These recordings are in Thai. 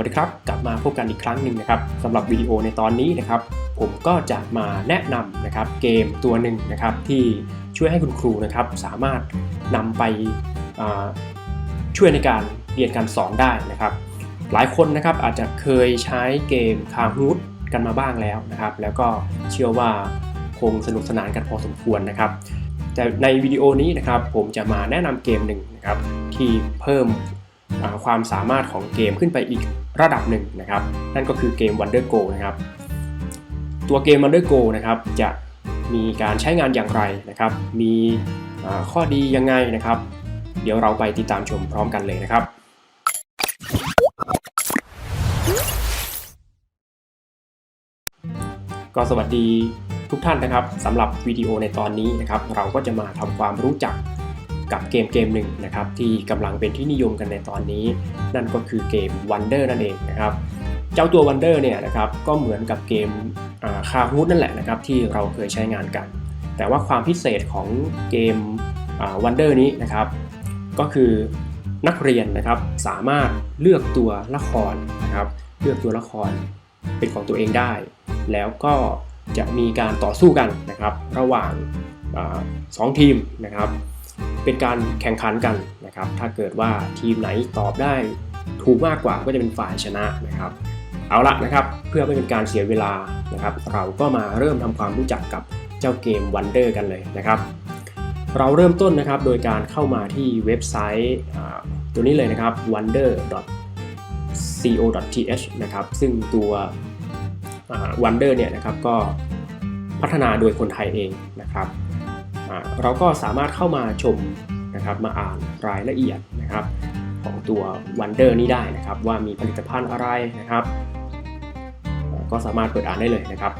วัสดีครับ กลับมาพบกันอีกครั้งหนึ่งนะครับสำหรับวิดีโอในตอนนี้นะครับ ผมก็จะมาแนะนำนะครับเกมตัวหนึ่งนะครับ ที่ช่วยให้คุณครูนะครับ สามารถนำไปช่วยในการเรียนการสอนได้นะครับ หลายคนนะครับอาจจะเคยใช้เกมคาฮูดกันมาบ้างแล้วนะครับ แล้วก็เชื่อว่าคงสนุกสนานกันพอสมควรนะครับ แต่ในวิดีโอนี้นะครับ ผมจะมาแนะนำเกมหนึ่งนะครับที่เพิ่ม ความสามารถของเกมขึ้นไปอีกระดับหนึ่งนะครับ นั่นก็คือเกม Wonder Go นะครับ ตัวเกม Wonder Go นะครับจะมีการใช้งานอย่างไรนะครับ มีข้อดียังไงนะครับ เดี๋ยวเราไปติดตามชมพร้อมกันเลยนะครับก็สวัสดีทุกท่านนะครับสำหรับวิดีโอในตอนนี้นะครับ เราก็จะมาทำความรู้จัก กับเกมเกมหนึ่งนะครับที่กำลังเป็นที่นิยมกันในตอนนี้ นั่นก็คือเกม Wonder นั่นเองนะครับเจ้าตัว Wonder เนี่ยนะครับก็เหมือนกับเกมคาฮูดนั่นแหละนะครับที่เราเคยใช้งานกัน แต่ว่าความพิเศษของเกมวันเดอร์นี้นะครับ ก็คือนักเรียนนะครับสามารถเลือกตัวละครนะครับเลือกตัวละครเป็นของตัวเองได้ แล้วก็จะมีการต่อสู้กันนะครับ ระหว่างอสองทีมนะครับ เป็นการแข่งขันกันนะครับ ถ้าเกิดว่าทีมไหนตอบได้ถูกมากกว่าก็จะเป็นฝ่ายชนะนะครับ เอาละนะครับเพื่อไม่เป็นการเสียเวลานะครับ เราก็มาเริ่มทำความรู้จักกับเจ้าเกม Wonder กันเลยนะครับ เราเริ่มต้นนะครับโดยการเข้ามาที่เว็บไซต์ตัวนี้เลยนะครับ wonder.co.th นะครับ ซึ่งตัวอ่า Wonder เนี่ยนะครับก็พัฒนาโดยคนไทยเองนะครับ เราก็สามารถเข้ามาชมนะครับมาอ่านรายละเอียดนะครับของตัว Wonder นี้ได้นะครับ ว่ามีผลิตภัณฑ์อะไรนะครับ ก็สามารถเปิดอ่านได้เลยนะครับ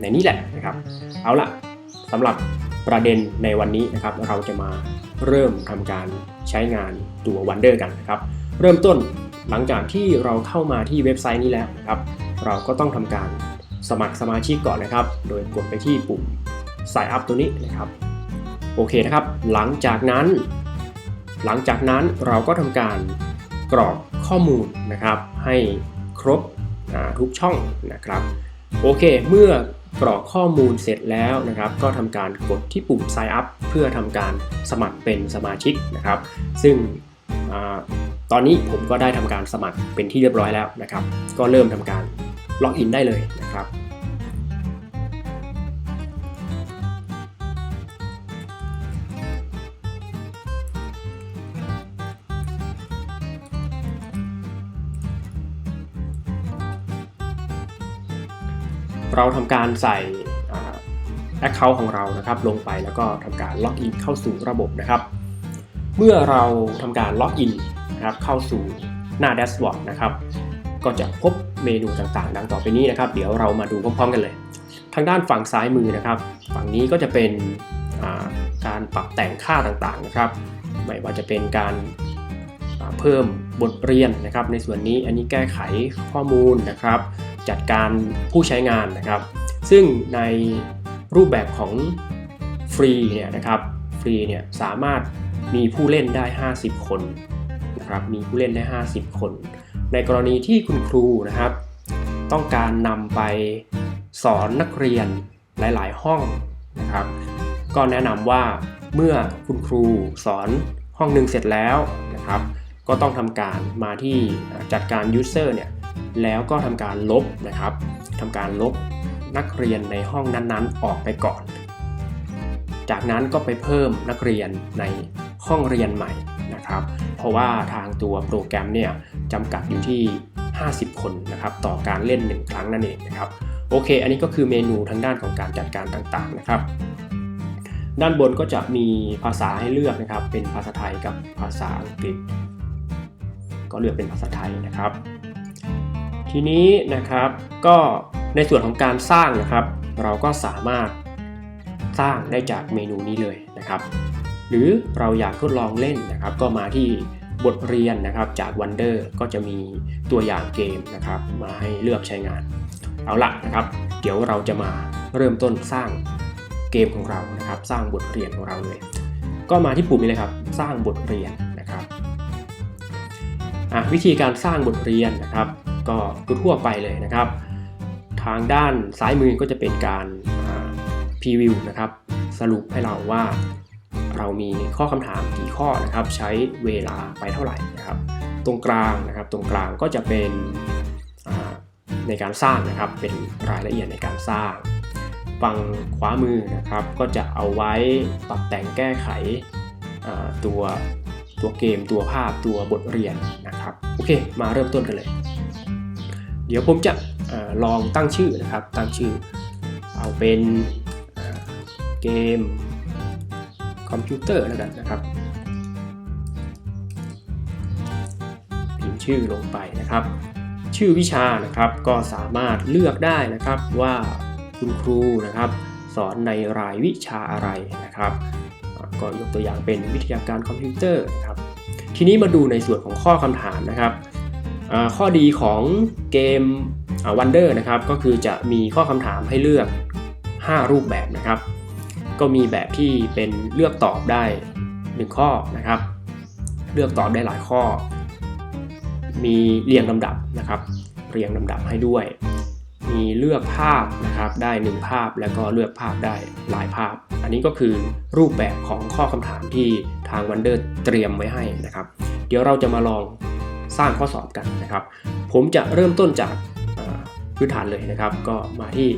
ในนี้แหละนะครับ เอาล่ะสำหรับประเด็นในวันนี้นะครับ เราจะมาเริ่มทำการใช้งานตัว Wonder กันนะครับ เริ่มต้นหลังจากที่เราเข้ามาที่เว็บไซต์นี้แล้วนะครับ เราก็ต้องทำการสมัครสมาชิกก่อนนะครับ โดยกดไปที่ปุ่ม Sign up ตัวนี้นะครับ โอเคนะครับ หลังจากนั้น หลังจากนั้นเราก็ทำการกรอกข้อมูลนะครับ ให้ครบทุกช่องนะครับ โอเค เมื่อกรอกข้อมูลเสร็จแล้วนะครับ ก็ทำการกดที่ปุ่ม sign up เพื่อทำการสมัครเป็นสมาชิกนะครับ ซึ่งอตอนนี้ผมก็ได้ทำการสมัครเป็นที่เรียบร้อยแล้วนะครับ ก็เริ่มทำการล็อกอินได้เลยนะครับ เราทำการใส่แอคเคาท์ของเรานะครับลงไปแล้วก็ทำการล็อกอินเข้าสู่ระบบนะครับ เมื่อเราทำการล็อกอินนะครับเข้าสู่หน้าแดชบอร์ดนะครับก็จะพบเมนูต่างๆ ดังต่อไปนี้นะครับ เดี๋ยวเรามาดูพร้อมๆกันเลย ทางด้านฝั่งซ้ายมือนะครับ ฝั่งนี้ก็จะเป็นาการปรับแต่งค่าต่างๆนะครับ ไม่ว่าจะเป็นการาเพิ่มบทเรียนนะครับ ในส่วนนี้อันนี้แก้ไขข้อมูลนะครับ จัดการผู้ใช้งานนะครับ ซึ่งในรูปแบบของฟรีเนี่ยนะครับฟรีเนี่ยสามารถมีผู้เล่นได้ 50 คนนะครับมีผู้เล่นได้ 50 คน ในกรณีที่คุณครูนะครับ ต้องการนำไปสอนนักเรียนหลาย ๆ ห้องนะครับ ก็แนะนำว่าเมื่อคุณครูสอนห้องหนึ่งเสร็จแล้วนะครับ ก็ต้องทำการมาที่จัดการ user เนี่ย แล้วก็ทำการลบนะครับทำการลบนักเรียนในห้องนั้นๆ ออกไปก่อน จากนั้นก็ไปเพิ่มนักเรียนในห้องเรียนใหม่นะครับ เพราะว่าทางตัวโปรแกรมเนี่ยจำกัดอยู่ที่ 50 คนนะครับต่อการเล่น 1 ครั้งนั่นเองนะครับ โอเค อันนี้ก็คือเมนูทางด้านของการจัดการต่างๆนะครับ ด้านบนก็จะมีภาษาให้เลือกนะครับ เป็นภาษาไทยกับภาษาอังกฤษ ก็เลือกเป็นภาษาไทยนะครับ ทีนี้นะครับก็ในส่วนของการสร้างนะครับ เราก็สามารถสร้างได้จากเมนูนี้เลยนะครับ หรือเราอยากทดลองเล่นนะครับ ก็มาที่บทเรียนนะครับจาก Wonder ก็จะมีตัวอย่างเกมนะครับ มาให้เลือกใช้งาน เอาละนะครับ เดี๋ยวเราจะมาเริ่มต้นสร้างเกมของเรานะครับ สร้างบทเรียนของเราเลย ก็มาที่ปุ่มนี้เลยครับ สร้างบทเรียนนะครับวิธีการสร้างบทเรียนนะครับ ก็ทั่วไปเลยนะครับ ทางด้านซ้ายมือก็จะเป็นการพรีวิวนะครับ สรุปให้เราว่าเรามีข้อคำถามกี่ข้อนะครับ ใช้เวลาไปเท่าไหร่นะครับ ตรงกลางนะครับ ตรงกลางก็จะเป็นในการสร้างนะครับ เป็นรายละเอียดในการสร้าง ฝั่งขวามือนะครับ ก็จะเอาไว้ปรับแต่งแก้ไขตัวตัวเกมตัวภาพตัวบทเรียนนะครับ โอเค มาเริ่มต้นกันเลย เดี๋ยวผมจะอลองตั้งชื่อนะครับ ตั้งชื่อ เอาเป็นเกมคอมพิวเตอร์แล้วกันนะครับพิมพ์ชื่อลงไปนะครับ ชื่อวิชานะครับก็สามารถเลือกได้นะครับว่าคุณครูนะครับ สอนในรายวิชาอะไรนะครับ ก็ยกตัวอย่างเป็นวิทยาการคอมพิวเตอร์นะครับ ทีนี้มาดูในส่วนของข้อคำถามนะครับ ข้อดีของเกมวันเดอร์นะครับก็คือจะมีข้อคำถามให้เลือก 5 รูปแบบนะครับ ก็มีแบบที่เป็นเลือกตอบได้ 1 ข้อนะครับ เลือกตอบได้หลายข้อ มีเรียงลำดับนะครับ เรียงลำดับให้ด้วย มีเลือกภาพนะครับได้ 1 ภาพแล้วก็เลือกภาพได้หลายภาพ อันนี้ก็คือรูปแบบของข้อคำถามที่ทาง Wonder เตรียมไว้ให้นะครับ เดี๋ยวเราจะมาลอง สร้างข้อสอบกันนะครับ ผมจะเริ่มต้นจากพื้นฐานเลยนะครับ ก็มาที่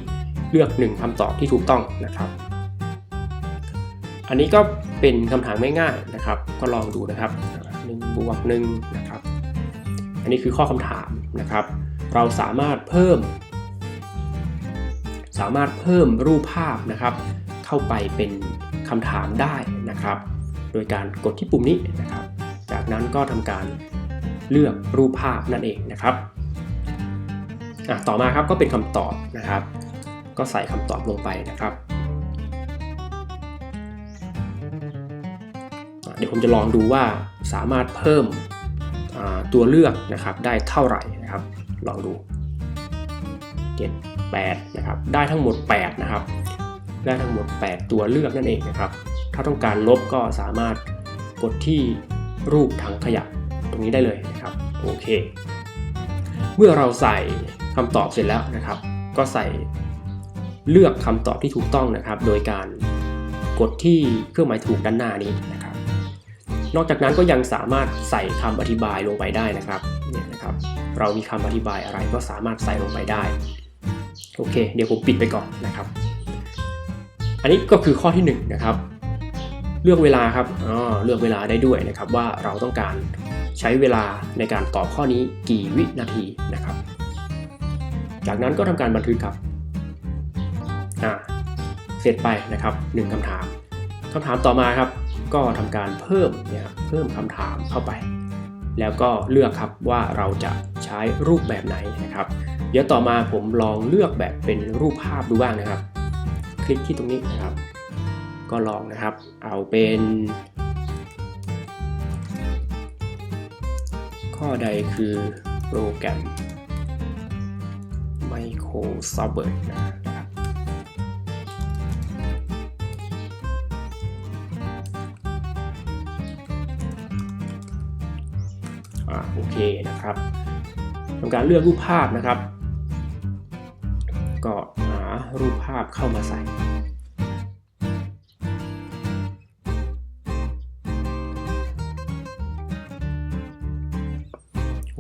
เลือก 1คำตอบที่ถูกต้องนะครับ อันนี้ก็เป็นคำถามง่ายๆนะครับ ก็ลองดูนะครับหนึ่งบวกหนึ่งนะครับ อันนี้คือข้อคำถามนะครับ เราสามารถเพิ่ม สามารถเพิ่มรูปภาพนะครับ เข้าไปเป็นคำถามได้นะครับ โดยการกดที่ปุ่มนี้นะครับ จากนั้นก็ทำการ เลือกรูปภาพนั่นเองนะครับต่อมาครับก็เป็นคำตอบนะครับ ก็ใส่คำตอบลงไปนะครับเดี๋ยวผมจะลองดูว่าสามารถเพิ่มตัวเลือกนะครับได้เท่าไหร่นะครับ ลองดู 7 8นะครับได้ทั้งหมด 8 นะครับ ได้ทั้งหมด 8 ตัวเลือกนั่นเองนะครับ ถ้าต้องการลบก็สามารถกดที่รูปถังขยะ ตรงนี้ได้เลยนะครับโอเค เมื่อเราใส่คำตอบเสร็จแล้วนะครับ ก็ใส่เลือกคำตอบที่ถูกต้องนะครับ โดยการกดที่เครื่องหมายถูกด้านหน้านี้นะครับ นอกจากนั้นก็ยังสามารถใส่คำอธิบายลงไปได้นะครับเนี่ยนะครับ เรามีคำอธิบายอะไรก็สามารถใส่ลงไปได้โอเค เดี๋ยวผมปิดไปก่อนนะครับ อันนี้ก็คือข้อที่1นงนะครับ เลือกเวลาครับอ๋อเลือกเวลาได้ด้วยนะครับว่าเราต้องการ ใช้เวลาในการตอบข้อนี้กี่วินาทีนะครับ จากนั้นก็ทำการบันทึกครับอ่าเสร็จไปนะครับหนึ่งคำถามคำถามต่อมาครับ ก็ทำการเพิ่มเนี่ยครับเพิ่มคำถามเข้าไป แล้วก็เลือกครับว่าเราจะใช้รูปแบบไหนนะครับ เดี๋ยวต่อมาผมลองเลือกแบบเป็นรูปภาพดูบ้างนะครับ คลิกที่ตรงนี้นะครับ ก็ลองนะครับ เอาเป็น ข้อใดคือโปรแกรม Microsoft Word นะครับ อ่าโอเคนะครับทำการเลือกรูปภาพนะครับ ก็หารูปภาพเข้ามาใส่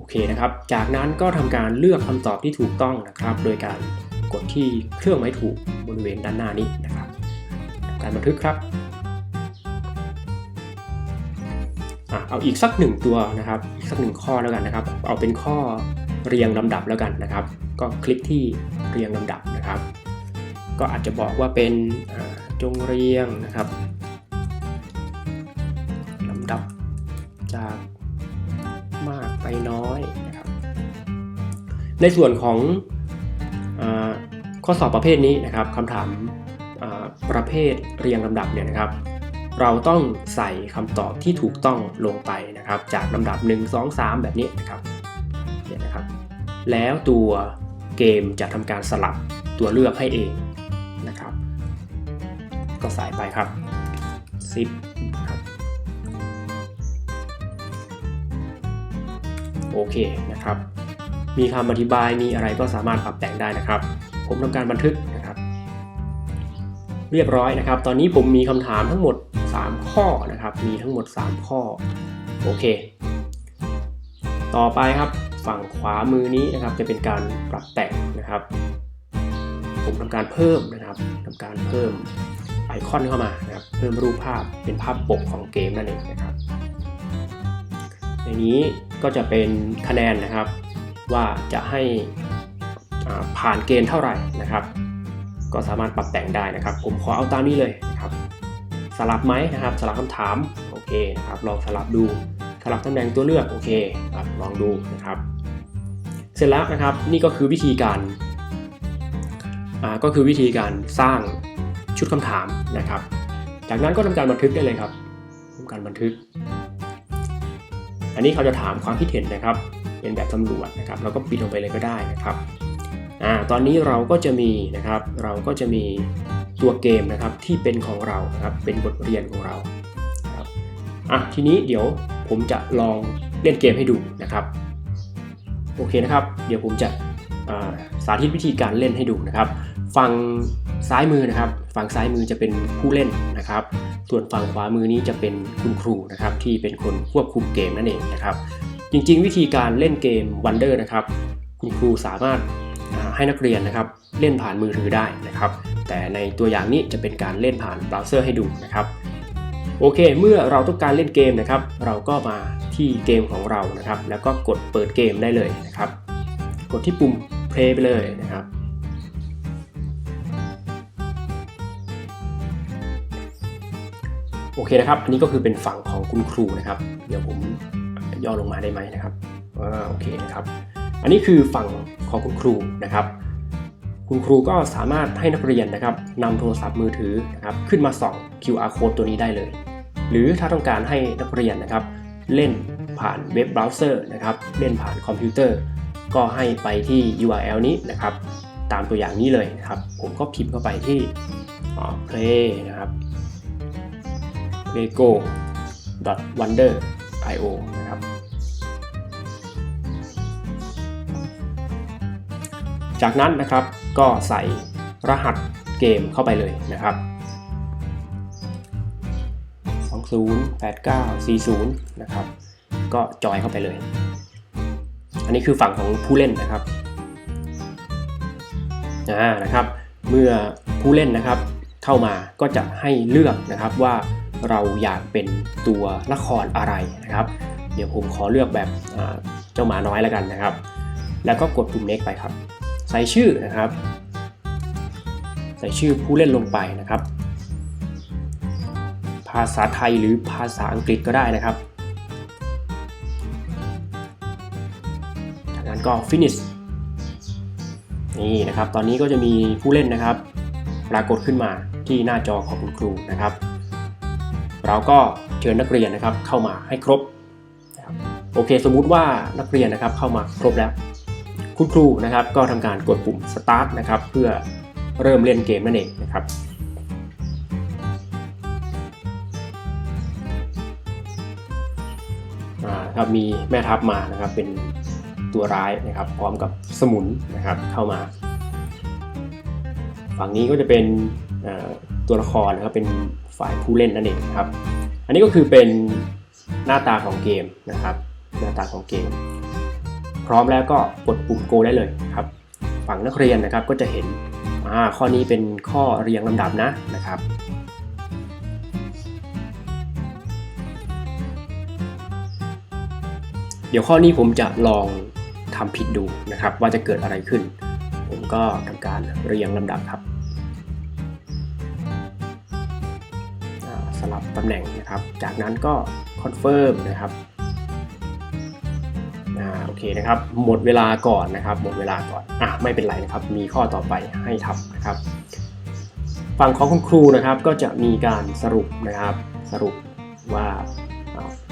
เคนะครับ จากนั้นก็ทำการเลือกคำตอบที่ถูกต้องนะครับ โดยการกดที่เครื่องหมายถูกบริเวณด้านหน้านี้นะครับทำการบันทึกครับเอาอีกสักหนึ่งตัวนะครับ อีกสักหนึ่งข้อแล้วกันนะครับ เอาเป็นข้อเรียงลำดับแล้วกันนะครับ ก็คลิกที่เรียงลำดับนะครับ ก็อาจจะบอกว่าเป็นจงเรียงนะครับ ในส่วนของอข้อสอบประเภทนี้นะครับคำถามประเภทเรียงลำดับเนี่ยนะครับ เราต้องใส่คำตอบที่ถูกต้องลงไปนะครับ จากลำดับ 1 2 3 แบบนี้นะครับเนี่ยนะครับ แล้วตัวเกมจะทำการสลับตัวเลือกให้เองนะครับ ก็ใส่ไปครับ 10ครับโอเคนะครับ มีคำอธิบายมีอะไรก็สามารถปรับแต่งได้นะครับ ผมทำการบันทึกนะครับ เรียบร้อยนะครับ ตอนนี้ผมมีคำถามทั้งหมด 3 ข้อนะครับ มีทั้งหมด 3 ข้อ โอเค ต่อไปครับฝั่งขวามือนี้นะครับ จะเป็นการปรับแต่งนะครับ ผมทำการเพิ่มนะครับทำการเพิ่มไอคอนเข้ามานะครับ เพิ่มรูปภาพเป็นภาพปกของเกมนั่นเองนะครับในนี้ก็จะเป็นคะแนนนะครับ ว่าจะให้ผ่านเกณฑ์เท่าไหร่นะครับ ก็สามารถปรับแต่งได้นะครับ ผมขอเอาตามนี้เลยนะครับสลับไหมนะครับสลับคำถามโอเคนะครับลองสลับดูสลับตำแหน่งตัวเลือกโอเคครับลองดูนะครับ เสร็จแล้วนะครับนี่ก็คือวิธีการก็คือวิธีการสร้างชุดคำถามนะครับ จากนั้นก็ทำการบันทึกได้เลยครับทำการบันทึก อันนี้เขาจะถามความคิดเห็นนะครับ เป็นแบบสำรวจนะครับเราก็ปิดลงไปเลยก็ได้นะครับอ่าตอนนี้เราก็จะมีนะครับเราก็จะมีตัวเกมนะครับที่เป็นของเรานะครับเป็นบทเรียนของเราครับอะทีนี้เดี๋ยวผมจะลองเล่นเกมให้ดูนะครับโอเคนะครับ เดี๋ยวผมจะาสาธิตวิธีการเล่นให้ดูนะครับฝั่งซ้ายมือนะครับฝั่งซ้ายมือจะเป็นผู้เล่นนะครับ ส่วนฝั่งขวามือนี้จะเป็นคุณครูนะครับที่เป็นคนควบคุมเกมนั่นเองนะครับ จริงๆ วิธีการเล่นเกม Wonder นะครับ คุณครูสามารถให้นักเรียนนะครับเล่นผ่านมือถือได้นะครับ แต่ในตัวอย่างนี้จะเป็นการเล่นผ่านเบราว์เซอร์ให้ดูนะครับโอเค เมื่อเราต้องการเล่นเกมนะครับ เราก็มาที่เกมของเรานะครับ แล้วก็กดเปิดเกมได้เลยนะครับ กดที่ปุ่ม play ไปเลยนะครับ โอเคนะครับ อันนี้ก็คือเป็นฝั่งของคุณครูนะครับ เดี๋ยวผม ย่อลงมาได้ไหมนะครับอโอเคนะครับ อันนี้คือฝั่งของคุณครูนะครับ คุณครูก็สามารถให้นักเรียนนะครับนำโทรศัพท์มือถือนะครับขึ้นมาส่อง QR code ตัวนี้ได้เลย หรือถ้าต้องการให้นักเรียนนะครับ เล่นผ่านเว็บเบราว์เซอร์นะครับเล่นผ่านคอมพิวเตอร์ ก็ให้ไปที่ URL นี้นะครับ ตามตัวอย่างนี้เลยนะครับ ผมก็พิมพ์เข้าไปที่ play นะครับ lego wonder io นะครับจากนั้นนะครับก็ใส่รหัสเกมเข้าไปเลยนะครับ 208940 นะครับ ก็จอยเข้าไปเลย อันนี้คือฝั่งของผู้เล่นนะครับอ่านะครับ เมื่อผู้เล่นนะครับเข้ามาก็จะให้เลือกนะครับว่า เราอยากเป็นตัวละครอะไรนะครับ เดี๋ยวผมขอเลือกแบบเจ้าหมาน้อยแล้วกันนะครับ แล้วก็กดปุ่ม next ไปครับ ใส่ชื่อนะครับ ใส่ชื่อผู้เล่นลงไปนะครับ ภาษาไทยหรือภาษาอังกฤษก็ได้นะครับจากนั้นก็ finish นี่นะครับ ตอนนี้ก็จะมีผู้เล่นนะครับ ปรากฏขึ้นมาที่หน้าจอของคุณครูนะครับ เราก็เชิญนักเรียนนะครับเข้ามาให้ครบนะครับโอเค สมมุติว่านักเรียนนะครับเข้ามาครบแล้วคุณครูนะครับก็ทำการกดปุ่ม start นะครับเพื่อเริ่มเล่นเกมนั่นเองนะครับอ่าครับมีแม่ทัพมานะครับเป็นตัวร้ายนะครับ พร้อมกับสมุนนะครับเข้ามา ฝั่งนี้ก็จะเป็นตัวละครนะครับเป็น ฝ่ายผู้เล่นนั่นเองครับ อันนี้ก็คือเป็นหน้าตาของเกมนะครับ หน้าตาของเกม พร้อมแล้วก็กดปุ่ม go ได้เลยครับ ฝั่งนักเรียนนะครับก็จะเห็นอ่าข้อนี้เป็นข้อเรียงลำดับนะนะครับเดี๋ยวข้อนี้ผมจะลองทำผิดดูนะครับ ว่าจะเกิดอะไรขึ้น ผมก็ทำการเรียงลำดับครับ สลับตำแหน่งนะครับ จากนั้นก็คอนเฟิร์มนะครับอ่าโอเคนะครับหมดเวลาก่อนนะครับ หมดเวลาก่อนอะไม่เป็นไรนะครับ มีข้อต่อไปให้ทำนะครับ ฝั่งของคุณครูนะครับก็จะมีการสรุปนะครับ สรุปว่า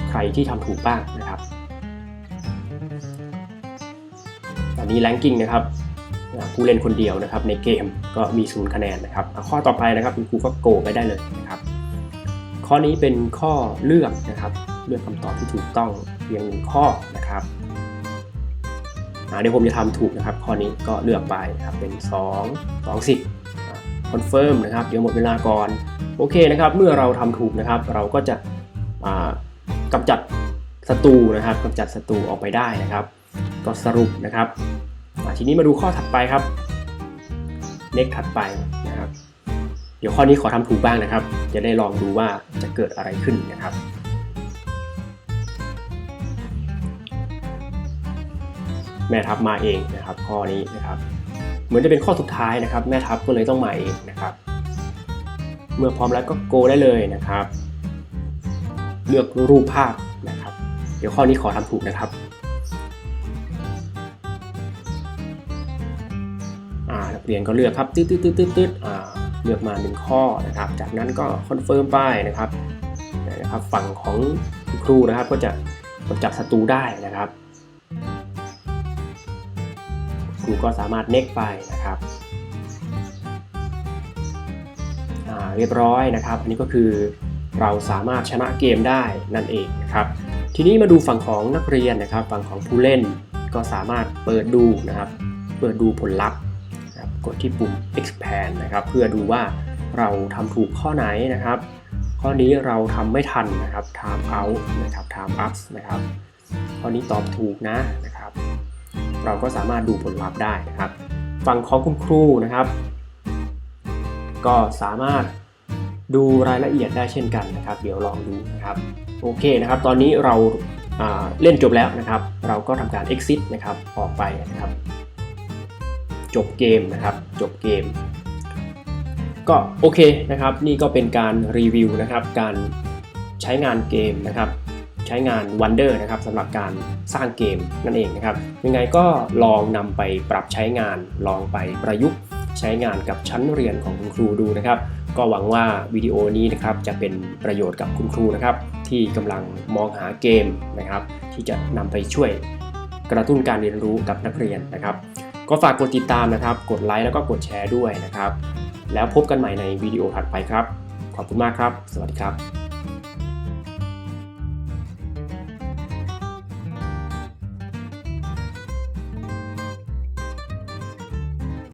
ใครที่ทำถูกบ้างนะครับตอนนี้แรงกิ้งนะครับผู้เล่นคนเดียวนะครับในเกมก็มีศูนย์คะแนนนะครับข้อต่อไปนะครับคุณครูก็โกไปได้เลยนะครับ ข้อนี้เป็นข้อเลือกนะครับ เลือกคำตอบที่ถูกต้องเพียงหนึ่งข้อนะครับเดี๋ยวผมจะทำถูกนะครับ ข้อนี้ก็เลือกไปนะครับเป็น 2 2 10คอนเฟิร์มนะครับเดี๋ยวหมดเวลาก่อนโอเคนะครับ เมื่อเราทำถูกนะครับ เราก็จะอ่ากำจัดศัตรูนะครับกำจัดศัตรูออกไปได้นะครับ ก็สรุปนะครับทีนี้มาดูข้อถัดไปครับ เน็กถัดไป เดี๋ยวข้อนี้ขอทำถูกบ้างนะครับ จะได้ลองดูว่าจะเกิดอะไรขึ้นนะครับ แม่ทัพมาเองนะครับ ข้อนี้นะครับ เหมือนจะเป็นข้อสุดท้ายนะครับ แม่ทัพก็เลยต้องมาเองนะครับ เมื่อพร้อมแล้วก็โกได้เลยนะครับ เลือกรูปภาพนะครับ เดี๋ยวข้อนี้ขอทำถูกนะครับอ่านักเรียนก็เลือกครับตืดตืดตืดตืดตืดอ่า เลือกมาหนึ่งข้อนะครับ จากนั้นก็คอนเฟิร์มไปนะครับนะครับ ฝั่งของครูนะครับ ก็จะกจัดศัตรูได้นะครับ ครูก็สามารถเน็กไปนะครับเรียบร้อยนะครับ อันนี้ก็คือเราสามารถชนะเกมได้นั่นเองนะครับ ทีนี้มาดูฝั่งของนักเรียนนะครับ ฝั่งของผู้เล่นก็สามารถเปิดดูนะครับ เปิดดูผลลัพธ์ กดที่ปุ่ม expand นะครับ เพื่อดูว่าเราทำถูกข้อไหนนะครับ ข้อนี้เราทำไม่ทันนะครับ time out นะครับ time up นะครับ ข้อนี้ตอบถูกนะนะครับ เราก็สามารถดูผลลัพธ์ได้นะครับ ฝั่งของคุณครูนะครับ ก็สามารถดูรายละเอียดได้เช่นกันนะครับ เดี๋ยวลองดูนะครับ โอเคนะครับ ตอนนี้เราาเล่นจบแล้วนะครับ เราก็ทำการ exit นะครับ ออกไปนะครับ จบเกมนะครับ จบเกม ก็โอเคนะครับ นี่ก็เป็นการรีวิวนะครับ การใช้งานเกมนะครับใช้งาน Wonder นะครับสำหรับการสร้างเกมนั่นเองนะครับ ยังไงก็ลองนำไปปรับใช้งานลองไปประยุกต์ใช้งานกับชั้นเรียนของคุณครูดูนะครับ ก็หวังว่าวิดีโอนี้นะครับจะเป็นประโยชน์กับคุณครูนะครับ ที่กำลังมองหาเกมนะครับ ที่จะนำไปช่วยกระตุ้นการเรียนรู้กับนักเรียนนะครับ ก็ฝากกดติดตามนะครับ กดไลค์แล้วก็กดแชร์ด้วยนะครับ แล้วพบกันใหม่ในวิดีโอถัดไปครับ ขอบคุณมากครับ สวัสดีครับ